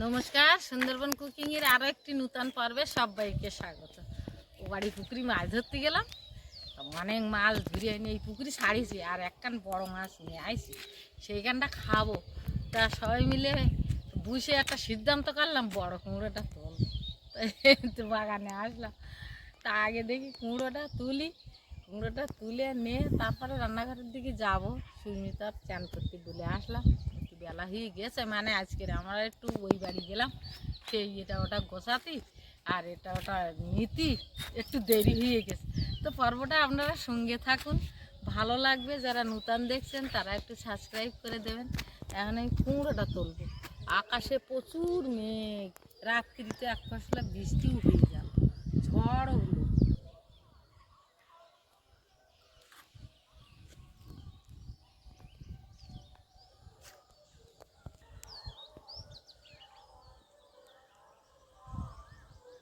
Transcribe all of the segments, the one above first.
নমস্কার, সুন্দরবন কুকিং এর আরও একটি নূতন পর্বে সবাইকে স্বাগত। ও বাড়ি পুকুরি মাছ ধরতে গেলাম অনেক মাছ ধরে এনে এই পুকুরি ছাড়িয়েছি, আর একখান বড় মাছ নিয়ে আইছি সেইখানটা খাব। তা সবাই মিলে বুঝে একটা সিদ্ধান্ত করলাম, বড় কুমড়োটা তোল তো বাগানে আসলাম, তা আগে দেখি কুমড়োটা তুলি, কুমড়োটা তুলে নিয়ে তারপরে রান্নাঘরের দিকে যাব, সুমিতার চান করতে বলে আসলাম। বেলা হয়ে গেছে মানে আজকের আমরা একটু ওই বাড়ি গেলাম, সেই এটা ওটা গোছাতি আর এটা ওটা নীতি, একটু দেরি হয়ে গেছে। তো পর্বটা আপনারা সঙ্গে থাকুন, ভালো লাগবে, যারা নূতন দেখছেন তারা একটু সাবস্ক্রাইব করে দেবেন, এখন এই কুমড়োটা তুলবো। আকাশে প্রচুর মেঘ, রাত্রিতে এক ফসলা বৃষ্টিও হয়ে যাবে, ঝড়ও হলো।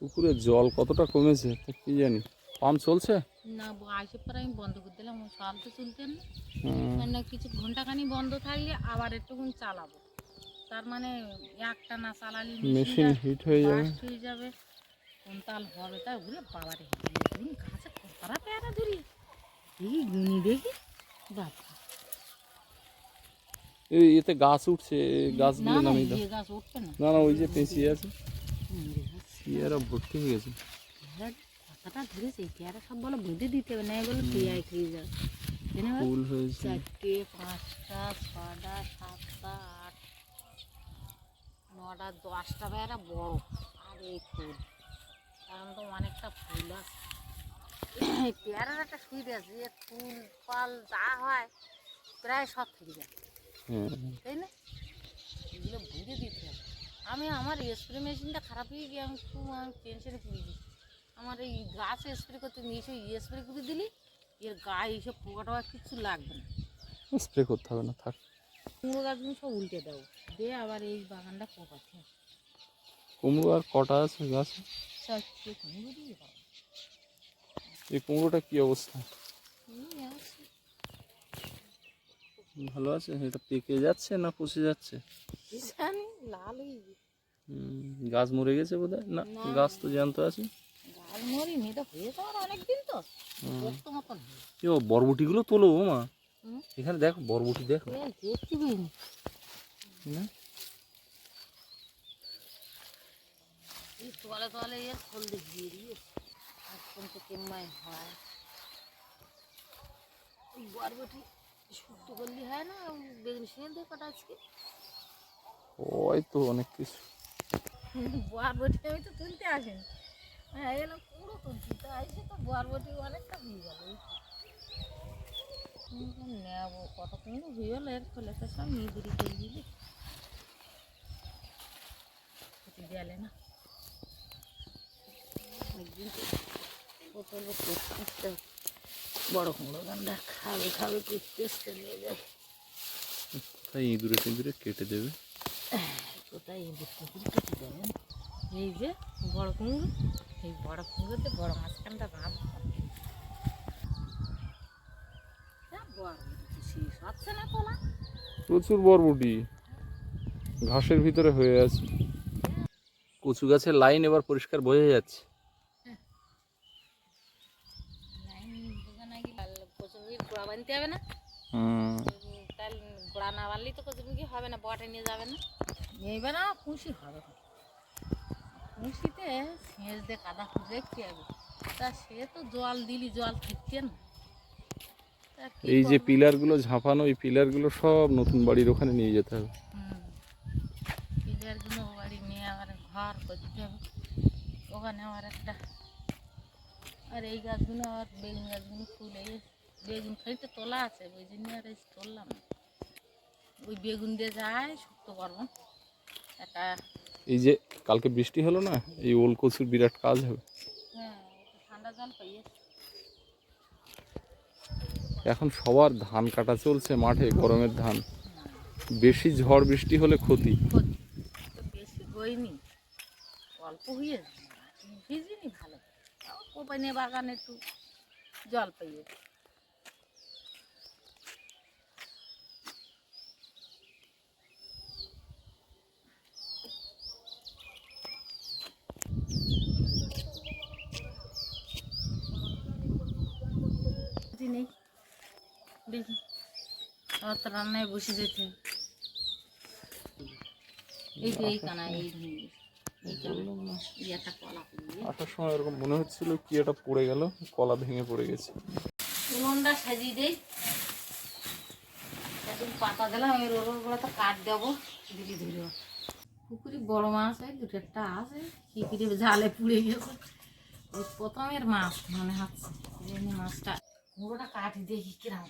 পুকুরের জল কতটা কমেছে তা কি জানি। পাম্প চলছে? না আসে পরে আমি বন্ধ করে দিলাম ও সকাল তো চলতেন না। মানে কিছু ঘন্টাখানি বন্ধ থাকলে আবার একটুক্ষণ চালাবো। তার মানে একটা না চালালে মেশিন হিট হয়ে যাবে। হয়ে যাবে। কোন তাল হবে তা ঘুরে বাবারে তুমি গাছে কতটা পেয়ারা ধরি। দেখি গুনি দেখি বাবা এই এতে গাছ উঠছে এই গাছগুলো নামিয়ে দাও। না। না ওই যে পেঁচিয়ে আছে। পেয়ারা ভর্তি হয়ে গেছে? পেয়ারা কতটা ধরেছে পেয়ারা সব বলো বেঁধে দিতে হবে না বলে পেয়ায় খেয়ে যাবে। ফুল হয়েছে। চারটে পাঁচটা ছটা সাতটা আট নটা দশটা বেড়া বড়। আর এই ফুল। কারণ তো অনেকটা ফুল আছে। এই পেয়ারার একটা সুবিধা আছে যে ফুল ফল যা হয় প্রায় সব থেকে যায়। হ্যাঁ। তাই না? এগুলো বুঝে দিতে আমি আমার স্প্রে মেশিনটা খারাপ হয়ে গিয়ে আমি খুব আমি টেনশনে পড়ে গেছি। আমার এই গাছ স্প্রে করতে নিয়েছি স্প্রে করে দিলি এর গায়ে এইসব পোকা টোকা কিচ্ছু লাগবে না। স্প্রে করতে হবে না থাক। কুমড়ো গাছগুলো সব উল্টে দাও দিয়ে আবার এই বাগানটা পোকাচ্ছে কুমড়ো আর কটা আছে গাছ? কুমড়ো দিয়ে দাও। এই কুমড়োটা কি অবস্থা? ভালো আছে? এটা পেকে যাচ্ছে না পচে যাচ্ছে? জানি লাল হয়ে গেছে হুম, গাছ মরে গেছে বোধ না না। গাছ তো জ্যান্ত আছে। গাল মরি মেয়েটা হয়ে যাওয়ার অনেক দিন তো। হুম। পোক্ত মতন। হয়ে এ ও বরবটিগুলো তোলো ও মা। হুম। এখানে দেখো বরবটি দেখো। এই দেখতে পাইনি না? এই তলে তলে এর ফল দেখিয়ে দিয়ে এখন তো কেমন হয়। ওই বরবটি শুক্ত করলে হয় না বেগুন সিঁড়ে দিয়ে কটা আজকে? ওই তো অনেক কিছু। বরবটি আমি তো তুলতে আসিনি। হ্যাঁ এগুলো পুরো তুলছি তা এসে তো বরবটি অনেকটা দিয়ে গেল নেব কত কিন্তু হয়ে গেলো এর ফলে তো সব নিয়ে করে দিলি গেলে না। একদিন বোতল বড় কুমড়ো গান্ডা খাবে খাবে করতে নিয়ে যাবে ইঁদুরে টিঁদুরে কেটে দেবে। কোথায় এই কেটে দেবেন এই যে বড় কুমড়ো এই বড় কুমড়োতে বড় মাঝখানটা ভাব। তোলা। প্রচুর বরবটি ঘাসের ভিতরে হয়ে আছে। কচু গাছের লাইন এবার পরিষ্কার বোঝা যাচ্ছে। হবে না? গোড়া না বানলেই তো কচুমুখি হবে না বটে নিয়ে যাবে না। নেবে না খুশি হবে খুশিতে সেচ দিয়ে কাদা খুঁজে কি হবে তা সে তো জল দিলি জল থাকছে না। এই যে? পিলারগুলো ঝাঁপানো এই পিলারগুলো সব নতুন বাড়ির ওখানে নিয়ে যেতে হবে। হুম। পিলারগুলো বাড়ি নিয়ে আবার ঘর করতে হবে। ওখানে আবার একটা আর এই গাছগুলো আর বেগুন গাছগুলো ফুলে বেগুন খাইতে তোলা আছে ওই জন্য আর এই তুললাম না। ওই বেগুন দিয়ে যায় শুক্তো করব একটা এই যে কালকে বৃষ্টি হলো না এই ওল কচুর বিরাট কাজ হবে। হ্যাঁ ঠান্ডা জল পাইয়ে এখন সবার ধান কাটা চলছে মাঠে গরমের ধান। বেশি ঝড় বৃষ্টি হলে ক্ষতি। ক্ষতি বেশি হয়নি। অল্প হয়ে ভিজিনি ভালো। তাও কোপাইনে বাগানে একটু জল পাইয়ে। দেখি। আবার তো রান্নায় বসে যেতে। এই তো এই কানা এই আসার সময় এরকম মনে হচ্ছিল কি একটা পড়ে গেল কলা ভেঙে পড়ে গেছে। উনুনটা সাজিয়ে দেই। পাতা দিলাম আমি রোলগুলো তো কাট দেবো। পুকুরি বড় মাছ হয় দুটো একটা আছে খিকিরে জালে পুড়ে গেছে। ওই প্রথমের মাছ মনে হচ্ছে মাছটা। পুরোটা কাটি দেখি কিরম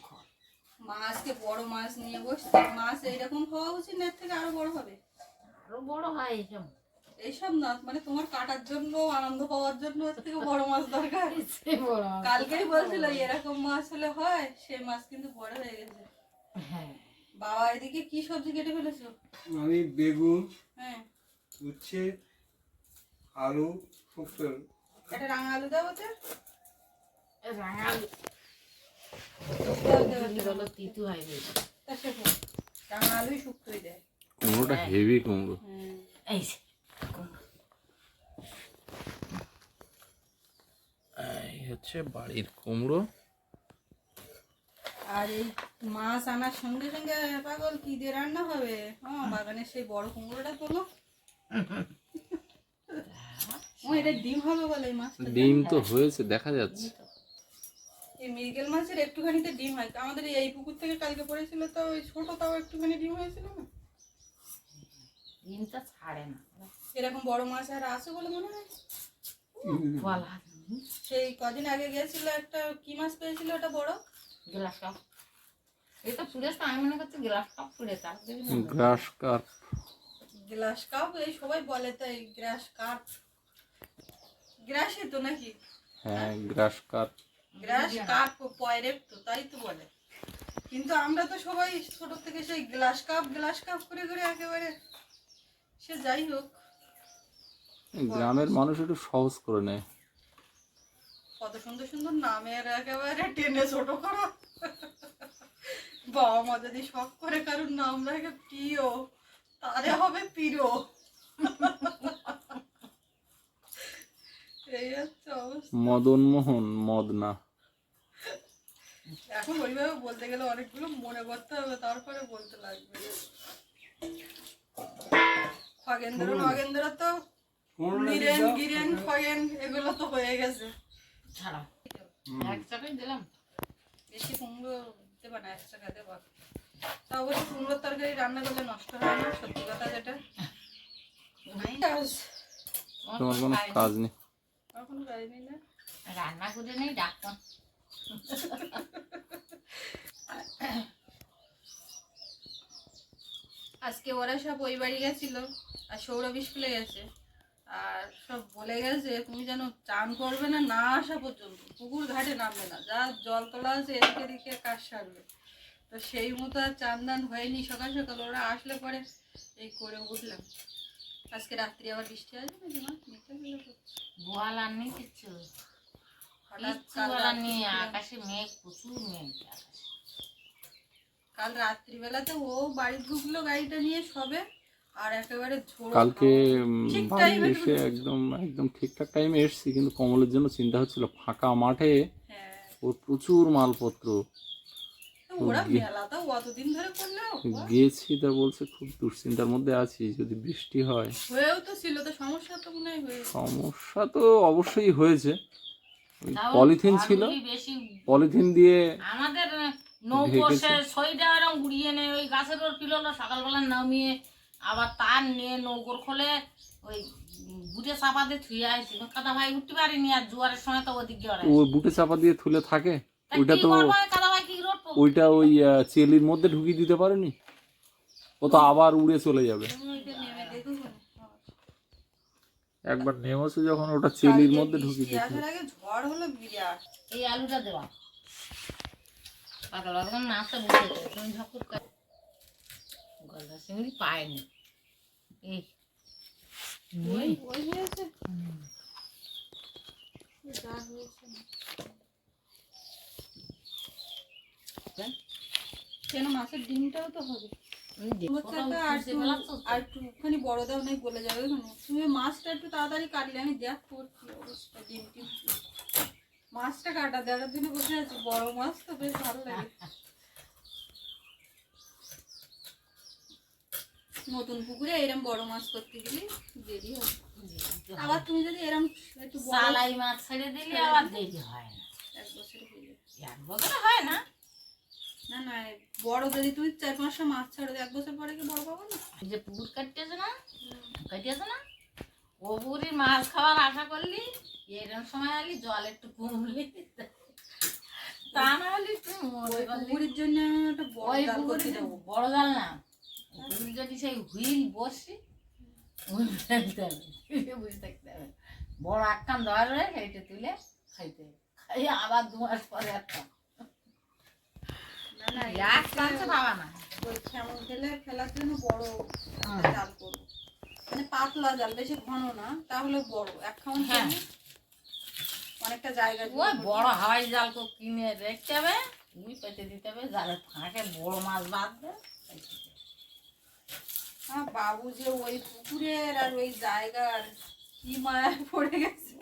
মাছকে বড় মাছ নিয়ে বসছে। মাছ এইরকম হওয়া উচিত না এর থেকে আরও বড় হবে। আরও বড় হয় এইসব? এইসব না মানে তোমার কাটার জন্য আনন্দ পাওয়ার জন্য এর থেকে বড় মাছ দরকার। কালকেই বলছিল এরকম মাছ হলে হয় সেই মাছ কিন্তু বড় হয়ে গেছে। হ্যাঁ। বাবা এদিকে কি সবজি কেটে ফেলেছো? আমি বেগুন হ্যাঁ। উচ্ছে আলু শুক্তো একটা রাঙা আলু বেশি তা রাঙা দেয় কুমড়োটা হেভি কুমড়ো। এই হচ্ছে বাড়ির কুমড়ো। আর এই মাছ আনার সঙ্গে সঙ্গে পাগল কি দিয়ে রান্না হবে? হ্যাঁ বাগানের সেই বড় কুমড়োটা তোলো। ও এটা ডিম হবে বলে মাছটা। ডিম তো হয়েছে দেখা যাচ্ছে। এই মৃগেল মাছের একটুখানিতে ডিম হয়। আমাদের এই পুকুর থেকে কালকে পড়েছিল তো ওই ছোট তাও একটুখানি ডিম হয়েছিল না? ডিমটা ছাড়ে না। এরকম বড় মাছ আর আছে বলে মনে হয়? বলা সেই কদিন আগে গেছিল একটা কি মাছ পেয়েছিল ওটা বড়? Glass cup. এই তো পুড়ে আমি মনে করছি গ্লাস কাপ পুড়ে তার দেখি না। গ্রাস কাপ। গ্লাস কাপ এই সবাই বলে তাই গ্রাস কাপ। গ্রাসই তো নাকি? হ্যাঁ গ্রাস কাপ। গ্রাস কাপ পয়রেপ তো তাই তো বলে। কিন্তু আমরা তো সবাই ছোট থেকে সেই গ্লাস কাপ গ্লাস কাপ করে করে একেবারে সে যাই হোক। গ্রামের মানুষ একটু সহজ করে নেয়। কত সুন্দর সুন্দর নামের একেবারে টেনে ছোট করো। বাবা মা যদি শখ করে কারোর নাম রাখে প্রিয় তারে হবে প্রিয় মদন মোহন মদনা। এখন ওইভাবে বলতে গেলে অনেকগুলো মনে করতে হবে তারপরে বলতে লাগবে। খগেন্দ্র নগেন্দ্র তো বীরেন গিরেন খগেন এগুলো তো হয়ে গেছে। ছাড়া এক চাকাই দিলাম। বেশি কুমড়ো দেবা না এক টাকা দেবা। তা অবশ্য কুমড়োর তরকারি রান্না করলে নষ্ট হয় না সত্যি কথা যেটা। তোমার কোনো কাজ। নেই। না রান্না করে নেই ডাক্তার আজকে ওরা সব ওই বাড়ি গেছিল আর সৌরভ স্কুলে গেছে। আর সব বলে গেছে তুমি যেন চান করবে না না আসা পর্যন্ত। পুকুর ঘাটে নামবে না। যা জল তোলা আছে এদিকে এদিকে কাজ সারবে। তো সেই মতো আর চান দান হয়নি সকাল সকাল। ওরা আসলে পরে এই করে উঠলাম। আজকে রাত্রি আবার বৃষ্টি আসবে নাকি মা? মেঘটা মেঘলা করছে। বোয়াল আর নেই কিচ্ছু। কাল বলার নেই রাত্রিবেলা- আকাশে মেঘ প্রচুর মেঘ কাল রাত্রিবেলাতে ও বাড়ি ঢুকলো গাড়িটা নিয়ে সবে আর একেবারে কালকে বাড়ি এসে একদম একদম ঠিকঠাক টাইমে এসেছি কিন্তু কমলের জন্য চিন্তা হচ্ছিল ফাঁকা মাঠে হ্যাঁ। ওর প্রচুর মালপত্র। গিয়েছি তা বলছে খুব দুশ্চিন্তার মধ্যে আছি যদি বৃষ্টি হয়। হয়েও তো ছিল তো সমস্যা তো মনে হয় সমস্যা তো অবশ্যই হয়েছে। পলিথিন ছিল। পলিথিন দিয়ে আমাদের সইটা ওরকম উড়িয়ে নেয় ওই গাছের ওর পিললো সকালবেলা নামিয়ে আবার তার নিয়ে নৌকোর খোলে ওই বুটে চাপা দিয়ে থুয়ে আসছি কাদা ভাই উঠতে পারিনি আর জোয়ারের সময় তো ওদিকে ওই বুটে চাপা দিয়ে তুলে থাকে? ওইটা তো ওইটা ওই চেলির মধ্যে ঢুকিয়ে দিতে পারেনি? ও তো আবার উড়ে চলে যাবে। একবার নেমেছে যখন ওটা চেলির মধ্যে ঢুকিয়ে দিতে ঝড় হলো বিরাট এই আলুটা দেওয়া বুঝে তুমি ঝকুর গলদা চিংড়ি পায়নি। এই। ওই ওই। হয়েছে কেন ডিমটাও তো হবে। বড় মাছ নতুন পুকুরে এরম বড় মাছ করতে গেলে দেরি হবে আবার তুমি যদি এরম একটু মাছ ছেড়ে দিলে আবার দেরি হয় না। এক বছর এক বছর হয় না? না না বড় যদি তুই চার মাছ ছাড়ো এক বছর পরে কি বড় পাবো না? যে পুকুর কাটিয়েছে না? কাটিয়েছে না? ও পুকুরের মাছ খাওয়ার আশা করলি? এরকম সময় আলি জল একটু কমলি তা না হলে তুই মরে ওই গেলি। পুকুরের জন্য আমি একটা বড় জাল করতে বড় জাল না পুকুরে যদি সেই হুইল বসি হুইল থাকতে হবে হুইলে থাকতে হবে বড় একখান ধরে হেঁটে তুলে খাইতে হবে। খাই আবার দু মাস পরে একটা ফেলার জন্য বড় জাল করব। মানে পাতলা জাল বেশি ঘন না তাহলে বড়। এক খামন হ্যাঁ। অনেকটা জায়গা ওই বড় হাওয়াই জাল কিনে রেখতে হবে উই পেতে দিতে হবে ফাঁকে বড় মাছ বাঁধবে আমার বাবু যে ওই পুকুরের আর ওই জায়গার কি মায়া পড়ে গেছে।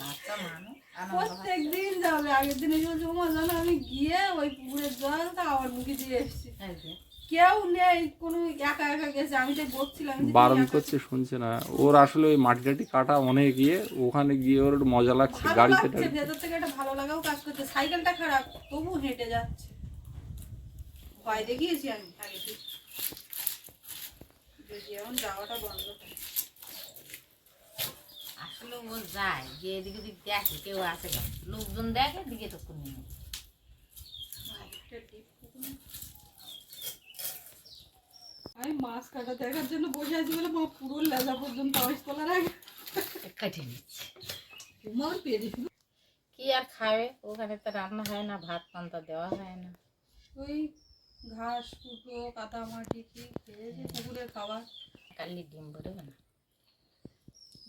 বাচ্চা মানুষ। প্রত্যেক দিন যাবে আগের দিন এসে বলছে "ওমা, জানো আমি গিয়ে ওই পুকুরের জলটা আমার মুখে দিয়ে এসেছি। কেউ নেই কোনো একা একা গেছে আমি তো বলছিলাম বারণ করছে শুনছে না। ওর আসলে ওই মাটি টাটি কাটা অনেক গিয়ে ওখানে গিয়ে ওর মজা লাগছে গাড়িতে ভেতর থেকে একটা ভালো লাগাও কাজ করছে সাইকেলটা খারাপ তবু হেঁটে যাচ্ছে। ভয় দেখিয়েছি আমি আগে যদি এখন যাওয়াটা বন্ধ। আসলে ও যায় যে এদিকে দিক দেখে কেউ আছে কেন লোকজন দেখে দিকে তো কোনো। আমি মাছ কাটা দেখার জন্য বসে আছি বলে মা পুরো লেজা পর্যন্ত আওয়াজ তোলার আগে। কেটে নিচ্ছে। তোমার পেরে কি আর খাবে? ওখানে তো রান্না হয় না ভাত পান্তা দেওয়া হয় না। ওই ঘাস কুটো কাদা মাটি কি খেয়েছে? পুকুরের খাবার। কালি ডিম বেরোবে না ডিমের দেয় ডিম হওয়া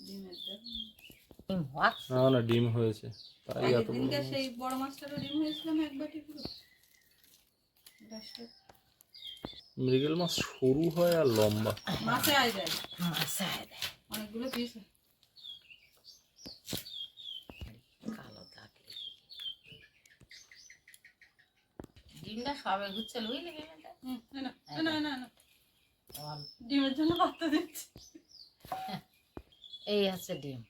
না না ডিম হয়েছে। তাই এত বড় দিনকে মাছ। সেই বড় মাছটারও ডিম হয়েছিল না এক বাটি পুরো গাছটা- মৃগেল মাছ সরু হয় আর লম্বা। মাছে আয় যায়। মাছায় দেয় অনেকগুলো পিস কালো থাকলে। ডিমটা সবে ঘুরছে গেলে হুম না না না না না ডিমের জন্য বার্তা দিচ্ছি। এই হচ্ছে ডিম।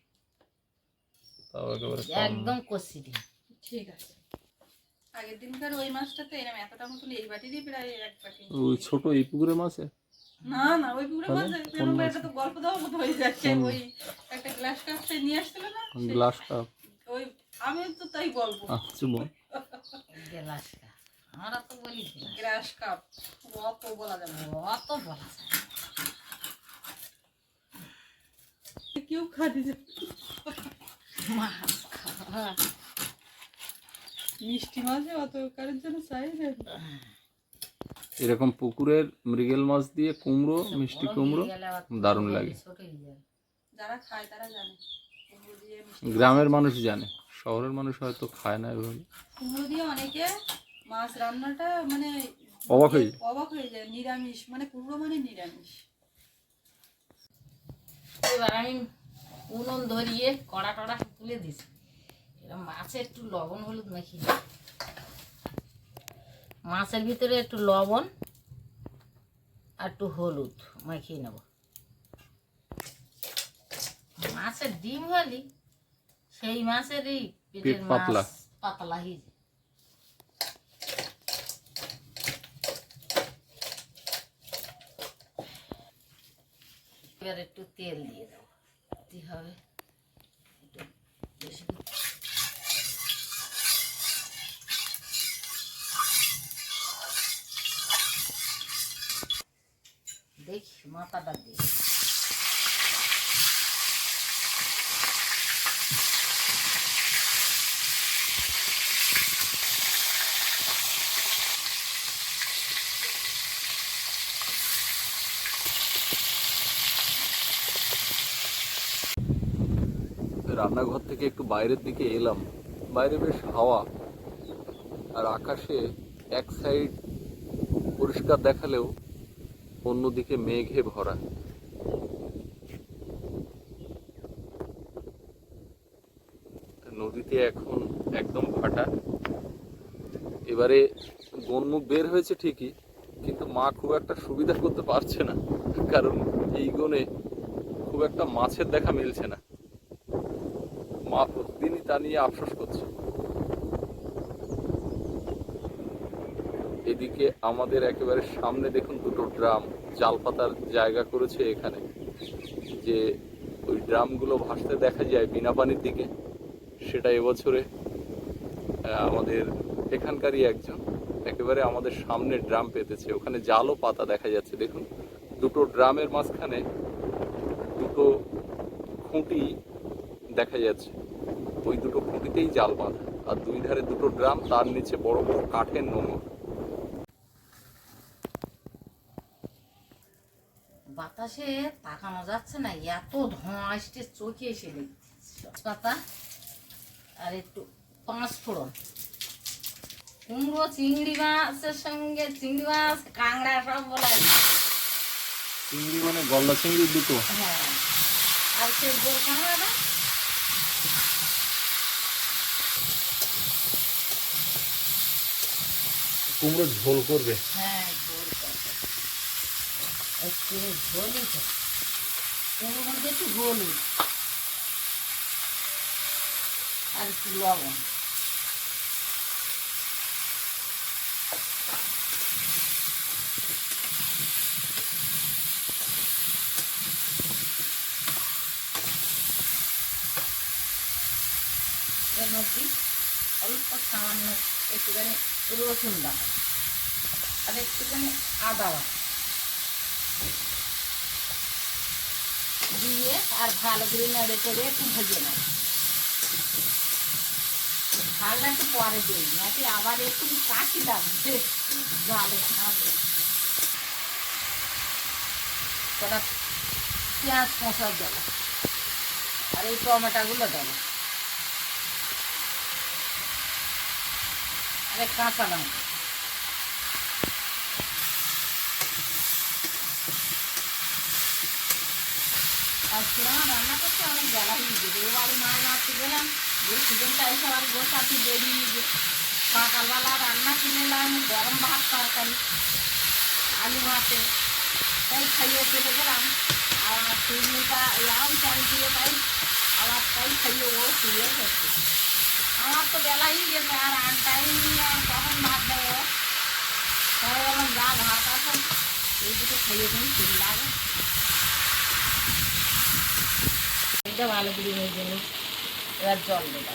একদম কষি ডিম। ঠিক আছে। আগের দিনকার ওই মাছটাতে এরকম এতটা মতন এই বাটি প্রায় এক বাটি। ওই ছোট এই পুকুরে মাছে না না ওই পুরো মাছ এরকম এটা তো গল্প দেওয়ার মতো হয়ে যাচ্ছে। ওই একটা গ্লাস কাপ সে নিয়ে আসছিল না? গ্লাস কাপ ওই আমি তো তাই বলব। আচ্ছা বল আমরা তো বলি গেলাস কাপ অত বলা যাবে না। অত বলা যায় না। কেউ মাছ খাওয়া মিষ্টি মাছে অত কারের জন্য চাই এরকম পুকুরের মৃগেল মাছ দিয়ে কুমড়ো মিষ্টি কুমড়ো দারুণ লাগে। যারা খায় তারা জানে গ্রামের মানুষ জানে শহরের মানুষ হয়তো খায় না এভাবে। কুমড়ো দিয়ে অনেকে মাছ রান্নাটা মানে অবাক হয়ে যায়। অবাক হয়ে যায় নিরামিষ মানে কুমড়ো মানে নিরামিষ। এবার আমি উনুন ধরিয়ে কড়া টড়া তুলে দিছি এবার মাছে একটু লবণ হলুদ দিই। মাছের ভিতরে একটু লবণ আর একটু হলুদ মাখিয়ে নেব। মাছের ডিম হলি সেই মাছেরই পেটের মাছ পাতলা হয়ে যায়। এবার একটু তেল দিয়ে দেবো। দিতে হবে একটু বেশি করে। দেখি মাথাটা দিয়ে রান্নাঘর থেকে একটু বাইরের দিকে এলাম। বাইরে বেশ হাওয়া আর আকাশে এক সাইড পরিষ্কার দেখালেও অন্যদিকে মেঘে ভরা। নদীতে এখন একদম ফাটা। এবারে বনমুখ বের হয়েছে ঠিকই, কিন্তু মা খুব একটা সুবিধা করতে পারছে না, কারণ এই গনে খুব একটা মাছের দেখা মিলছে না। মা প্রতিদিনই তা নিয়ে আফসোস করছে এদিকে আমাদের একেবারে সামনে দেখুন দুটো ড্রাম জাল পাতার জায়গা করেছে এখানে, যে ওই ড্রামগুলো ভাসতে দেখা যায় বিনা পানির দিকে। সেটা এবছরে আমাদের এখানকারই একজন, একেবারে আমাদের সামনে ড্রাম পেতেছে। ওখানে জালও পাতা দেখা যাচ্ছে, দেখুন। দুটো ড্রামের মাঝখানে দুটো খুঁটি দেখা যাচ্ছে। ওই দুটো খুঁটিতেই জাল বাঁধা আর দুই ধারে দুটো ড্রাম তার নিচে বড় বড় কাঠের নোংর বাতাসে তাকানো যাচ্ছে না এত ধোঁয়া আসছে চোখে এসে দেখছে। পাতা আর একটু পাঁচ ফোড়ন। কুমড়ো চিংড়ি মাছের সঙ্গে চিংড়ি মাছ কাঁকড়া সব বলে চিংড়ি মানে গলদা চিংড়ি দুটো? হ্যাঁ। আর সে গোল কাঁকড়াটা কুমড়ো ঝোল করবে? হ্যাঁ ঝোল ঝোলই আর একটু লবণ এর মধ্যে অল্প সামান্য একটুখানি রসুন বাটা আর একটুখানি আদা বাটা দিয়ে আর ভালো করে নেড়ে করে একটু ভেজে নেয় ঝালটা একটু পরে দিই নাকি আবার একটু কাশি লাগবে জালে খাবে কটা পেঁয়াজ মশলা দেব আর এই টমেটোগুলো দেবো এক কাঁচা লঙ্কা আর কিরম রান্না করতে অনেক বেলা হয়ে যাবে এবারে মাছ মারতে গেলাম যে সিজনটা এসে আর গোসাতে দেরি যে সকালবেলা রান্না কিনে এলাম গরম ভাত তরকারি আলু ভাতে তাই খাইয়ে চলে গেলাম আর চিমনিটা এলাম চাল দিয়ে তাই আবার তাই খাইয়ে ও শুয়ে গেছে আমার তো বেলা হয়ে গেছে, আর আন টাইম নিয়ে আর কখন ভাত দেবো। তাই বললাম যা ভাত আছে, এই দুটো খাইয়ে তুমি ঠিক লাগে। এটা ভালো করে ভেজে নিই এবার জল দেবো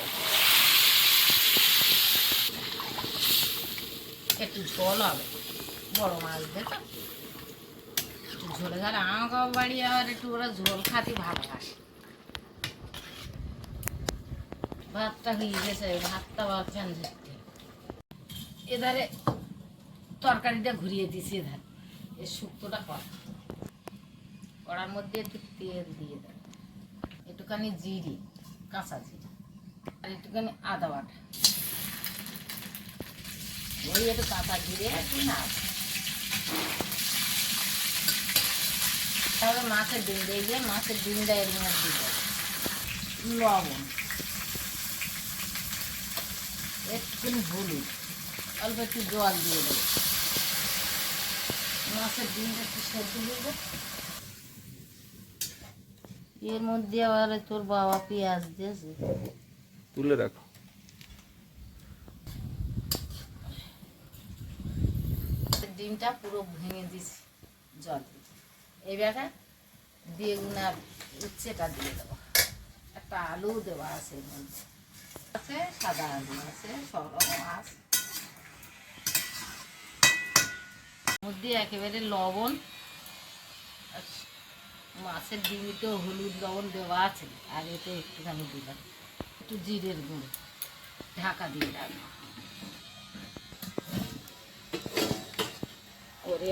একটু ঝোল হবে, বড় মাছ একটু ঝোলে ধরে আমাকে বাড়ি আবার একটু ওরা ঝোল খাতে ভালোবাসে। ভাতটা হয়ে গেছে ভাতটা ধরতে। এধারে তরকারিটা ঘুরিয়ে দিছি এধারে। এ শুক্তোটা কর। কড়ার মধ্যে একটু তেল দিয়ে দেয় একটুখানি জিরি, কাঁচা জিরি, আর একটুখানি আদা বাটা। ওই একটু কাঁচা জিরে না তাহলে মাছের ডিম দিয়ে মাছের ডিমটা এর মধ্যে দিয়ে। লবণ। একটুখানি হলুদ। অল্প একটু জল দিয়ে দেবো। মাছের ডিমটা একটু সেদ্ধ হয়ে যাবে এর মধ্যে আবার তোর বাবা পেঁয়াজ দিয়েছে। তুলে রাখো। ডিমটা পুরো ভেঙে দিছি জল দিয়ে। এইবারে বেগুন আর উচ্ছেটা দিয়ে দেবো। একটা আলু দেওয়া আছে এর মধ্যে। সাদা আলু আছে সব আছে মধ্যে একেবারে লবণ মাছের ডিমিতেও হলুদ লবণ দেওয়া আছে। আর এতে একটুখানি দিলাম। একটু জিরের গুঁড়ো। ঢাকা দিয়ে রাখব করে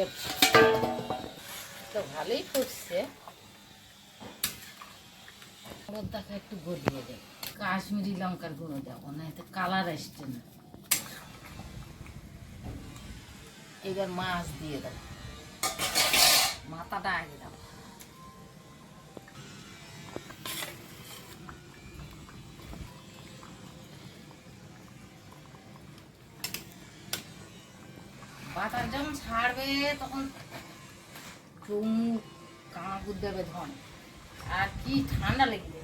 তো ভালোই ফুটছে। মধ্যে একটু গলিয়ে দেব। কাশ্মীরি লঙ্কার গুঁড়ো দেবো না এতে কালার আসছে না। এবার মাছ দিয়ে দেবো। মাথাটা আগে দেবো। বাতাস যখন ছাড়বে, তখন চৌমুখ কাঁকুর দেবে ধন। আর কি ঠান্ডা লেগে।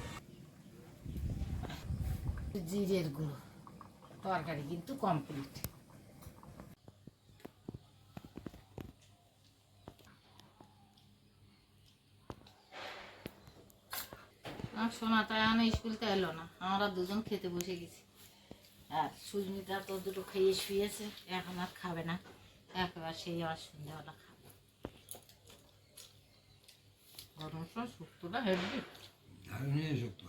জিরের গুঁড়ো। তরকারি কিন্তু কমপ্লিট আমার সোনা তাই এখন স্কুলতে এলো না। আমরা দুজন খেতে বসে গেছি। আর সুজনিতা তো দুটো খেয়ে শুয়েছে, এখন আর খাবে না। একবার সেই আবার সন্ধ্যাবেলা খাবে। গরম সময় শুক্তোটা ধারণীয় শক্ত।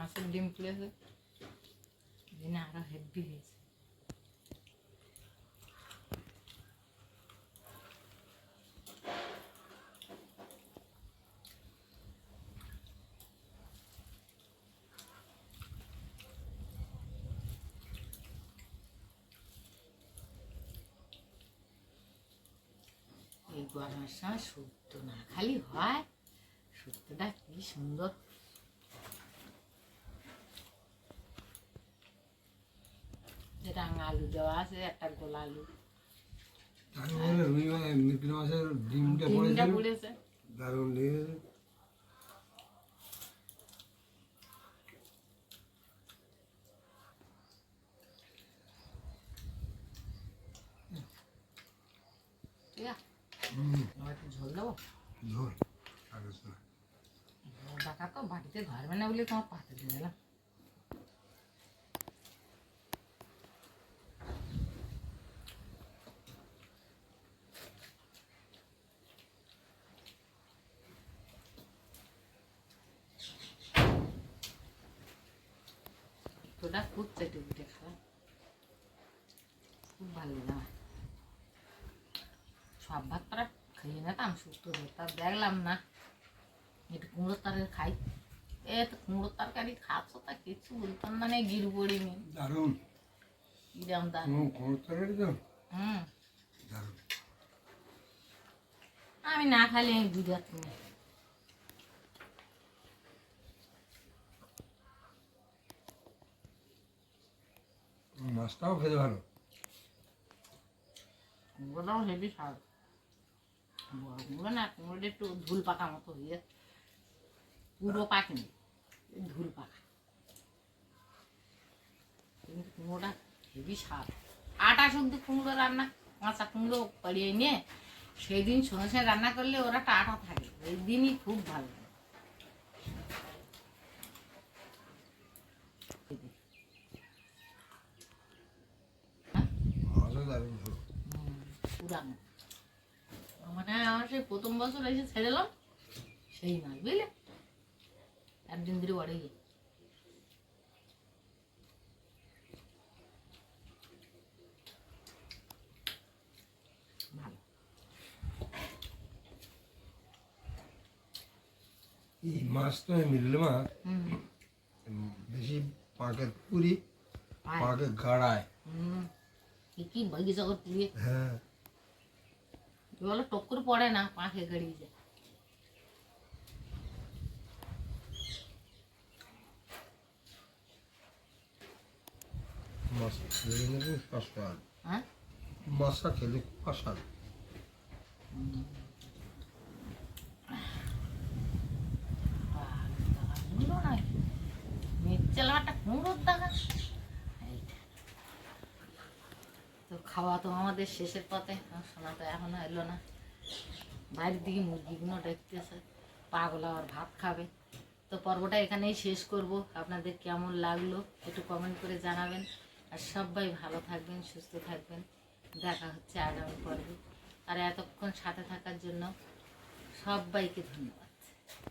মাছের ডিম তুলেছে দিনে আরও হেভি হয়েছে এই গরমের সময় শুক্তো না খালি হয় শুক্তোটা কি সুন্দর যেটা আলু দেওয়া আছে একটা গোলা আলু তারপরে রুই মাছ মিরগিল মাছের ডিমটা ডিমটা পড়েছিল পড়েছে দারুণ লেগেছে ঠিক আছে হুম আমার একটু ঝোল দেবো ঝোল আর কিছু না। টাকা তো বাড়িতে ধরবে না বলে তোমার পাতে দিয়ে দিলাম তোটা খুব চেটে উঠে খাওয়া খুব ভালো লাগে আমার সব ভাত পারা খেয়ে নিতাম সুস্থ তা দেখলাম না। একটু কুমড়োর তরকারি খাই। এ তো কুমড়োর তরকারি খাচ্ছ তা কিছু বলতাম না নেই গির পড়িনি দারুণ। কিরম কোনো কোনো তরকারি তো? হুম। দারুণ। আমি না খালি আমি হাত কিনে মাছটাও খেতে ভালো। কুমড়োটাও হেভি স্বাদ। বড় না কুমড়োটা একটু ধুল পাকা মতো হয়ে পুরো পাকেনি ধুল পাকা কিন্তু কুমড়োটা হেভি স্বাদ। আটা শুদ্ধ কুমড়ো রান্না কাঁচা কুমড়ো পাড়িয়ে নিয়ে সেই দিন সঙ্গে রান্না করলে ওরা আটা থাকে। ওই দিনই খুব ভালো লাগে মাছও দারুণ ভালো পুরানো মানে আমার সেই প্রথম বছর এসে ছেড়েলাম সেই মাছ বুঝলে? একদিন ধরে বাড়ি গিয়ে। ভালো। এই মাছ তো মিললে মাছ হুম। বেশি পাকের পুরি আয়। পাকে গাড়ায়। হুম। কি কি বাগিচা করে পুড়িয়ে হ্যাঁ। বলো টক্কর পড়ে না পাখে গড়িয়ে যায় মাছ খেলে কিন্তু সস্তাদ হ্যাঁ? মাছটা খেলে খুব আসাদ কুমড়ো না মির্চেল একটা কুমড়োর দেখা এইটা। তো খাওয়া তো আমাদের শেষের পথে। আমার সোনা তো এখনও এলো না। বাইরের দিকে মুরগিগুলো দেখতেছে। পাগলা আর ভাত খাবে। তো পর্বটা এখানেই শেষ করব। আপনাদের কেমন লাগল একটু কমেন্ট করে জানাবেন। আর সবাই ভালো থাকবেন, সুস্থ থাকবেন। দেখা হচ্ছে আগামী পর্বে। আর এতক্ষণ সাথে থাকার জন্য সবাইকে ধন্যবাদ।